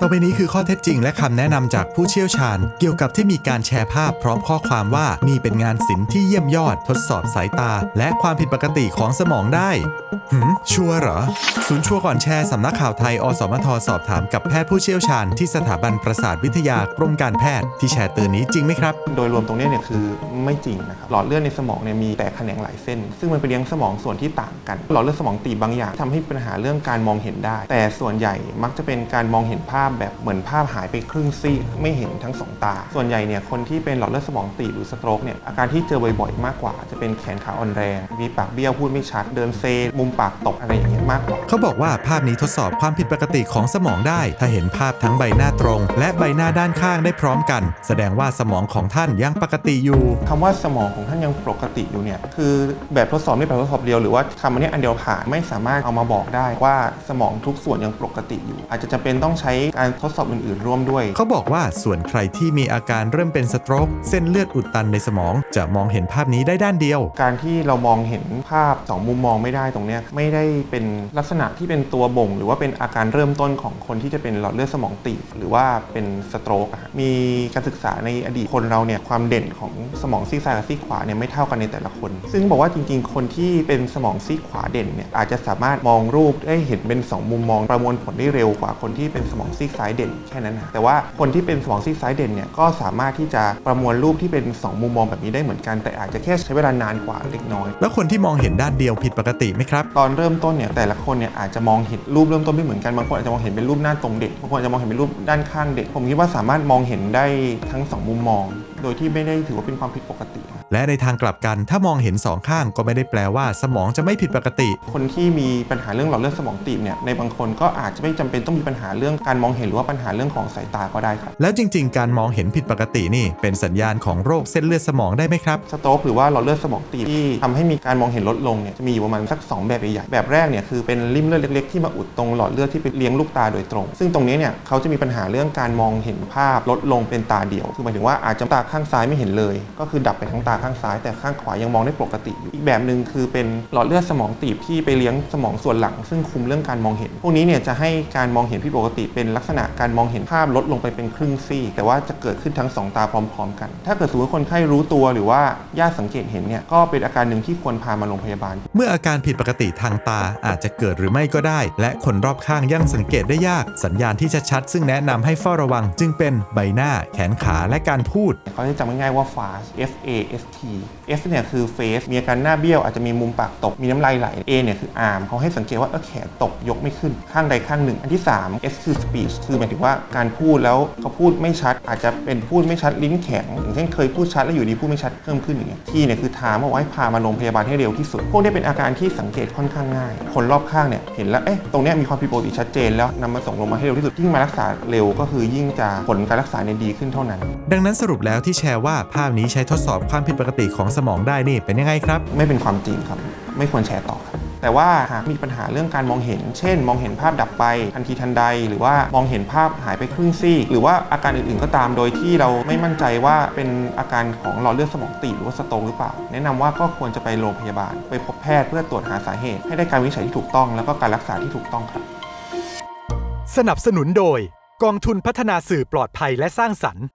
ต่อไปนี้คือข้อเท็จจริงและคำแนะนำจากผู้เชี่ยวชาญ เกี่ยวกับที่มีการแชร์ภาพพร้อมข้อความว่านี่เป็นงานศิลป์ที่เยี่ยมยอด ทดสอบสายตา และความผิดปกติของสมองได้ หืม ชัวร์เหรอ ศูนย์ชัวร์ก่อนแชร์สำนักข่าวไทย อสมทสอบถามกับแพทย์ผู้เชี่ยวชาญที่สถาบันประสาทวิทยากรมการแพทย์ที่แชร์เตือนนี้จริงไหมครับ โดยรวมตรงนี้เนี่ยคือไม่จริงนะครับหลอดเลือดในสมองเนี่ยมีแต่แขนงหลายเส้น ซึ่งมันไปเลี้ยงสมองส่วนที่ต่างกัน หลอดเลือดสมองตีบบางอย่างทำให้ปัญหาเรื่องการมองเห็นได้ แต่ส่วนใหญ่มักจะเป็นการมองเห็นภาพแบบเหมือนภาพหายไปครึ่งซีกไม่เห็นทั้งสองตา ส่วนใหญ่เนี่ยคนที่เป็นหลอดเลือดสมองตีบหรือสโตรกเนี่ยอาการที่เจอบ่อยๆ มากกว่า จะเป็นแขนขาอ่อนแรง มีปากเบี้ยวพูดไม่ชัด เดินเซ มุมปากตกอะไรอย่างเงี้ยมากกว่า เขาบอกว่าภาพนี้ทดสอบความผิดปกติของสมองได้ ถ้าเห็นภาพทั้งใบหน้าตรง และใบหน้าด้านข้างได้พร้อมกัน แสดงว่าสมองของท่านยังปกติอยู่คำว่าสมองของท่านยังปกติอยู่เนี่ยคือแบบทดสอบไม่แบบทดสอบเดียวหรือว่าคำอันนี้อันเดียวผ่านไม่สามารถเอามาบอกได้ว่าสมองทุกส่วนยังปกติอยู่ อาจจะจำเป็นต้องใช้การทดสอบอื่นๆ ร่วมด้วย เขาบอกว่าส่วนใครที่มีอาการเริ่มเป็นสโตรกเส้นเลือดอุดตันในสมอง จะมองเห็นภาพนี้ได้ด้านเดียว การที่เรามองเห็นภาพสองมุมมองไม่ได้ตรงเนี้ยไม่ได้เป็นลักษณะที่เป็นตัวบ่ง หรือว่าเป็นอาการเริ่มต้นของคนที่จะเป็นหลอดเลือดสมองตีบหรือว่าเป็นสโตรกอะฮะมีการศึกษาในอดีตคนเราเนี่ยความเด่นของสมองซีกซ้ายกับซีกขวาเนี่ยไม่เท่ากันในแต่ละคน ซึ่งบอกว่าจริงๆ คนที่เป็นสมองซีกขวาเด่นเนี่ยอาจจะสามารถมองรูปได้เห็นเป็นสองมุมมองประมวลผลได้เร็วกว่าคนที่เป็นสมองซีกซ้ายเด่นแค่นั้นนะแต่ว่าคนที่เป็นสมองซีกซ้ายเด่นเนี่ยก็สามารถที่จะประมวลรูปที่เป็นสองมุมมองแบบนี้ได้เหมือนกัน แต่อาจจะแค่ใช้เวลานานกว่าเล็กน้อย แล้วคนที่มองเห็นด้านเดียวผิดปกติไหมครับ ตอนเริ่มต้นเนี่ยแต่ละคนเนี่ยอาจจะมองเห็นรูปเริ่มต้นไม่เหมือนกันบางคนอาจจะมองเห็นเป็นรูปหน้าตรงเด็กบางคนอาจจะมองเห็นเป็นรูปด้านข้างเด็กผมคิดว่าสามารถมองเห็นได้ทั้งสองมุมมอง โดยที่ไม่ได้ถือว่าเป็นความผิดปกติ และในทางกลับกันถ้ามองเห็นสองข้างก็ไม่ได้แปลว่า สมองจะไม่ผิดปกติ คนที่มีปัญหาเรื่องหลอดเลือดสมองตีบเนี่ยในบางคนก็อาจจะไม่จำเป็นต้องมีปัญหาเรื่องการมองเห็นหรือว่าปัญหาเรื่องของสายตาก็ได้ครับแล้วจริง ๆ การมองเห็นผิดปกตินี่เป็นสัญญาณของโรคเส้นเลือดสมองได้ไหมครับสโตรกหรือว่าหลอดเลือดสมองตีบที่ทำให้มีการมองเห็นลดลงเนี่ยจะมีอยู่ประมาณสัก 2 แบบใหญ่ๆแบบแรกเนี่ยคือเป็นริ่มเลือดเล็กๆที่มาอุดตรงหลอดเลือดที่ไปเลี้ยงลูกตาโดยตรง ซึ่งตรงนี้เนี่ยเขาจะมีปัญหาเรื่องการมองเห็นภาพลดลงเป็นตาเดียวคือหมายถึงว่าอาจจะตาข้างซ้ายไม่เห็นเลย ก็คือดับไปทั้งตาข้างซ้ายแต่ข้างขวายังมองได้ปกติอยู่อีกแบบหนึ่งคือเป็นหลอดเลือดสมองตีบที่ไปเลี้ยงสมองส่วนหลัง ซึ่งคุมเรื่องการมองเห็น พวกนี้เนี่ยจะให้การมองเห็นผิดปกติเป็นลักษณะการมองเห็นภาพลดลงไปเป็นครึ่งซีกแต่ว่าจะเกิดขึ้นทั้งสองตาพร้อม ๆ กัน ถ้าเกิดสมมติคนไข้รู้ตัวหรือว่าญาติสังเกตเห็นเนี่ยก็เป็นอาการหนึ่งที่ควรพามาโรงพยาบาล เมื่ออาการผิดปกติทางตาอาจจะเกิดหรือไม่ก็ได้ และคนรอบข้างยังสังเกตได้ยาก สัญญาณที่จะชัดซึ่งแนะนำให้เฝ้าระวัง จึงเป็นใบหน้าแขนขาและการพูดเขาจะจำง่ายๆว่า fast F A S T F เนี่ยคือ face มีอาการหน้าเบี้ยวอาจจะมีมุมปากตก มีน้ำลายไหล A เนี่ยคือ arm เขาให้สังเกตว่าเออแขนตกยกไม่ขึ้นข้างใดข้างหนึ่ง อันที่ 3 S คือ speech คือหมายถึงว่าการพูดแล้วเขาพูดไม่ชัด อาจจะเป็นพูดไม่ชัดลิ้นแข็งอย่างเช่นเคยพูดชัดแล้วอยู่ดีพูดไม่ชัดเพิ่มขึ้นอย่างเงี้ย T เนี่ยคือถามว่าให้พามาโรงพยาบาลให้เร็วที่สุด พวกนี้เป็นอาการที่สังเกตค่อนข้างง่าย คนรอบข้างเนี่ยเห็นแล้วเอ๊ะตรงเนี้ยมีความผิดปกติชัดเจนแล้วนำมาส่งโรงพยาบาลให้เร็วที่สุดยิ่งมารักษาเร็วก็คือยิ่งจะผลการรักษาเนี่ยดีขึ้นเท่านั้น ดังนั้นสรุปแล้วที่แชร์ว่าภาพนี้ใช้ทดสอบความผิดปกติของสมองได้นี่เป็นยังไงครับ ไม่เป็นความจริงครับ ไม่ควรแชร์ต่อครับแต่ว่าหากมีปัญหาเรื่องการมองเห็น เช่น มองเห็นภาพดับไปทันทีทันใด หรือว่ามองเห็นภาพหายไปครึ่งซีกหรือว่าอาการอื่นๆก็ตามโดยที่เราไม่มั่นใจว่าเป็นอาการของหลอดเลือดสมองตีบหรือว่าสโตรกหรือเปล่า แนะนำว่าก็ควรจะไปโรงพยาบาล ไปพบแพทย์เพื่อตรวจหาสาเหตุ ให้ได้การวินิจฉัยที่ถูกต้อง แล้วก็การรักษาที่ถูกต้องครับ สนับสนุนโดย กองทุนพัฒนาสื่อปลอดภัยและสร้างสรรค์